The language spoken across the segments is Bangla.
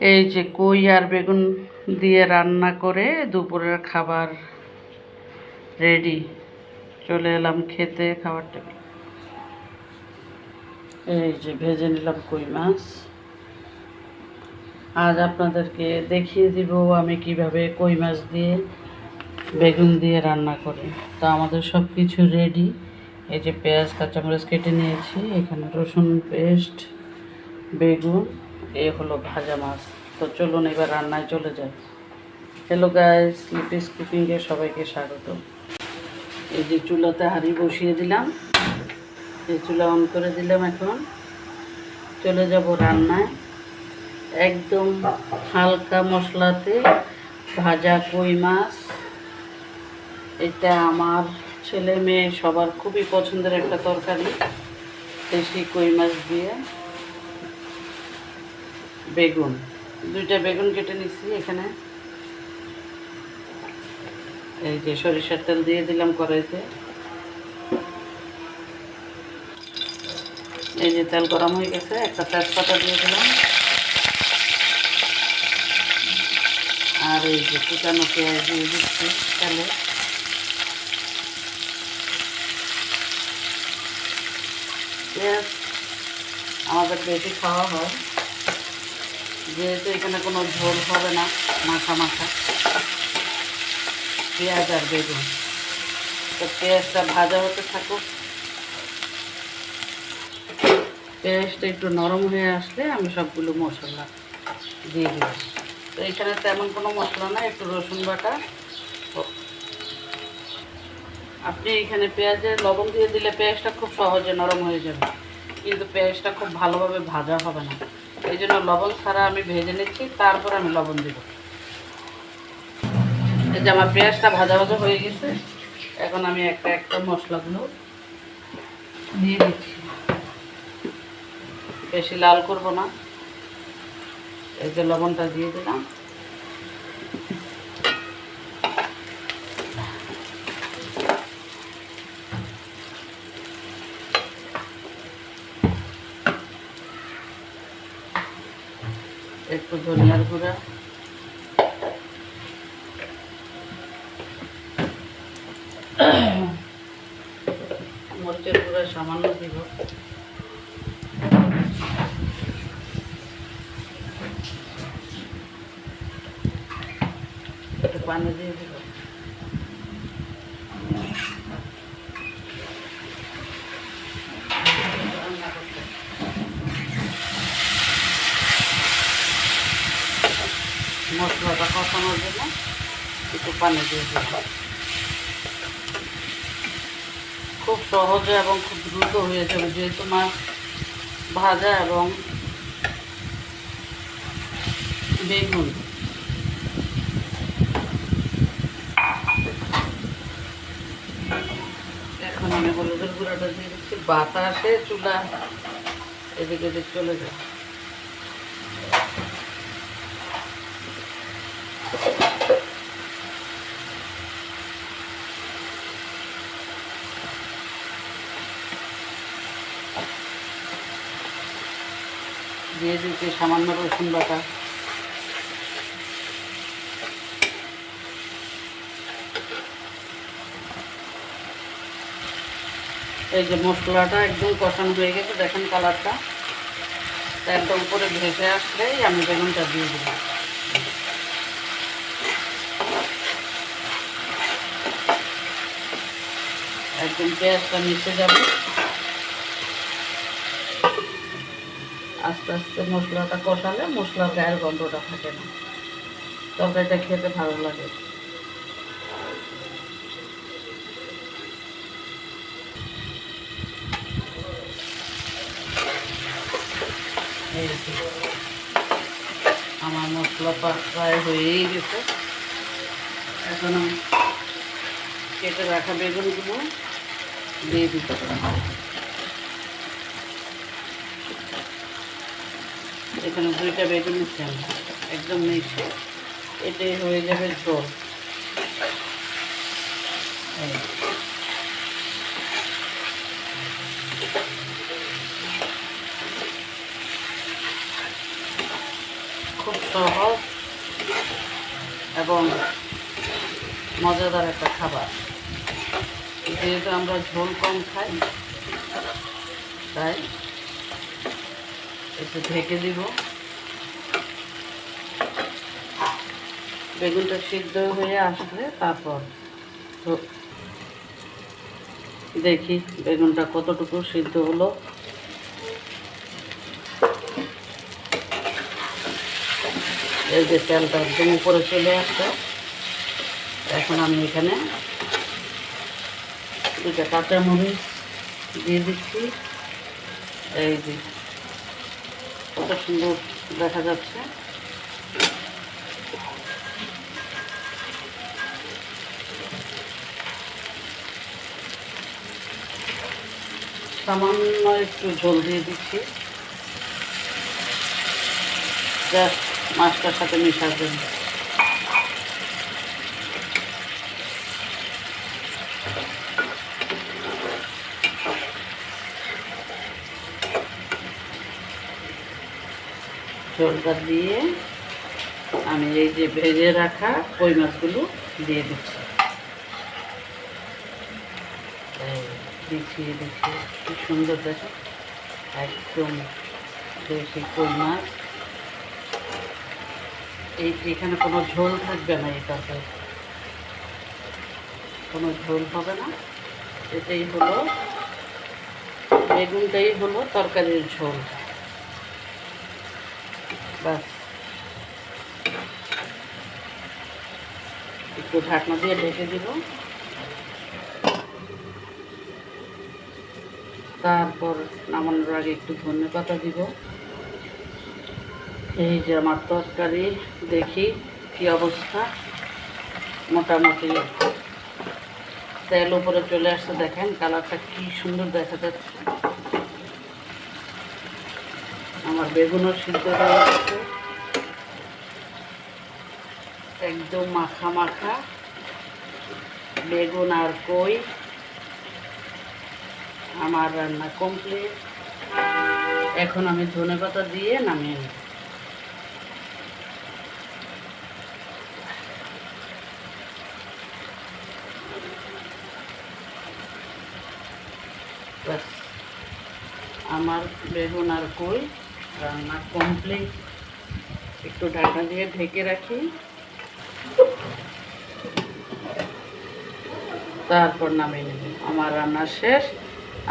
এই যে কই আর বেগুন দিয়ে রান্না করে দুপুরের খাবার রেডি। চলে এলাম খেতে খাবার টেবিল। এই যে ভেজে নিলাম কই মাছ। আজ আপনাদেরকে দেখিয়ে দিব আমি কীভাবে কই মাছ দিয়ে বেগুন দিয়ে রান্না করি। তো আমাদের সব কিছু রেডি। এই যে পেঁয়াজ, কাঁচামরিচ কেটে নিয়েছি। এখানে রসুন, পেস্ট, বেগুন। এ হলো ভাজা মাছ। তো চলুন এবার রান্নায় চলে যাই। হ্যালো গাইস লিপিস কুকিংয়ে সবাইকে স্বাগত। এই যে চুলাতে হাঁড়ি বসিয়ে দিলাম। এই চুলা অন করে দিলাম এখন। চলে যাব রান্নায়। একদম হালকা মশলাতে ভাজা কই মাছ। এটা আমার ছেলে মেয়ে সবার খুবই পছন্দের একটা তরকারি, দেশি কই মাছ দিয়ে। বেগুন। দুইটা বেগুন কেটে নিচ্ছি এখানে। এই যে সরিষার তেল দিয়ে দিলাম কড়াইতে। এই যে তেল গরম হয়ে গেছে, একটা তেজপাতা দিয়ে দিলাম। আর এই যে কুচানো পেঁয়াজ দিয়ে দিচ্ছি তেলে। পেঁয়াজ আমাদের বেশি খাওয়া হয়। যেহেতু এখানে কোনো ঝোল হবে না, মাখা মাখা। পেঁয়াজ আর বেগুন। তো পেঁয়াজটা ভাজা হতে থাকুক। পেঁয়াজটা একটু নরম হয়ে আসলে আমি সবগুলো মশলা দিয়ে দিই তো এখানে তেমন কোনো মশলা না একটু রসুন বাটা। আপনি এখানে পেঁয়াজে লবণ দিয়ে দিলে পেঁয়াজটা খুব সহজে নরম হয়ে যাবে। কিন্তু পেঁয়াজটা খুব ভালোভাবে ভাজা হবে না। এই জন্য লবণ ছাড়া আমি ভেজে নিচ্ছি, তারপর আমি লবণ দেব। এই যে আমার পেঁয়াজটা ভাজা ভাজা হয়ে গেছে, এখন আমি একটা একটা মশলাগুলো দিয়ে দিচ্ছি। বেশি লাল করব না। এই যে লবণটা দিয়ে দিলাম। একটু ধনিয়ার গুঁড়া। মরিচের গুঁড়া সামান্য দিব। একটু পানি দিয়ে দিব। মশলাটা কষানোর জন্য একটু পানি দিয়ে দিলাম। খুব সহজে এবং খুব দ্রুত হয়ে যাবে, যেহেতু মাছ ভাজা এবং বেগুন। এখন আমি হলুদের গুঁড়াটা দিয়ে দিচ্ছি, বাতাসে চুলা এদিকে এদিক চলে যায়। দিচ্ছি সামান্য রসুন বাটা। এই যে মশলাটা একদম কষানো হয়ে গেছে, দেখেন কালারটা। একদম উপরে ভেসে আসলেই আমি বেগুনটা দিয়ে দিলাম একদম পেঁয়াজটা মিশে যাবে। আস্তে আস্তে মশলাটা কষালে মশলার গায়ের গন্ধটা থাকে না। তরকারিটা খেতে ভালো লাগে। আমার মশলা প্রায় হয়েই গেছে। এখন কেটে রাখা বেগুনগুলো দিয়ে দিতে এখানে দুইটা বেগুন নিচ্ছি একদম মিশে এটাই হয়ে যাবে ঝোল। খুব সহজ এবং মজাদার একটা খাবার। যেহেতু আমরা ঝোল কম খাই, তাই একটু ঢেকে দিব। বেগুনটা সিদ্ধ হয়ে আসলে তারপর দেখি বেগুনটা কতটুকু সিদ্ধ হলো। এই যে তেলটা একদম উপরে চলে আসছে। এখন আমি এখানে দুটা কাঁচামরিচ দিয়ে দিচ্ছি। এই যে কত সুন্দর দেখা যাচ্ছে। সামান্য একটু জল দিয়ে দিচ্ছি। জাস্ট মাছটার সাথে মেশার ঝোলটা দিয়ে আমি এই যে ভেজে রাখা কই মাছগুলো দিয়ে দিচ্ছি। দিচ্ছি দিচ্ছি কি সুন্দর দেখো, একদম দেশি কই মাছ। এই এখানে কোনো ঝোল থাকবে না এই তরকারি কোনো ঝোল হবে না। এটাই হলো, বেগুনটাই হলো তরকারির ঝোল। বাস। একটু ঢাকনা দিয়ে ঢেকে দিব। তারপর নামানোর আগে একটু ধনে পাতা দিব। এই যে আমার তরকারি, দেখি কি অবস্থা। মোটামুটি তেল উপরে চলে আসছে, দেখেন কালারটা কি সুন্দর দেখা যাচ্ছে। আমার বেগুনও সিদ্ধ হয়ে গেছে একদম মাখা মাখা। বেগুন আর কই। আমার রান্না কমপ্লিট এখন আমি ধনে পাতা দিয়ে নামিয়ে নেব। আমার বেগুন আর কই। রান্না কমপ্লিট একটু ঢাকা দিয়ে ঢেকে রাখি। তারপর নামে আমার রান্না শেষ।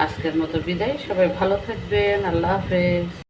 আজকের মতো বিদায়। সবাই ভালো থাকবেন। আল্লাহ হাফেজ।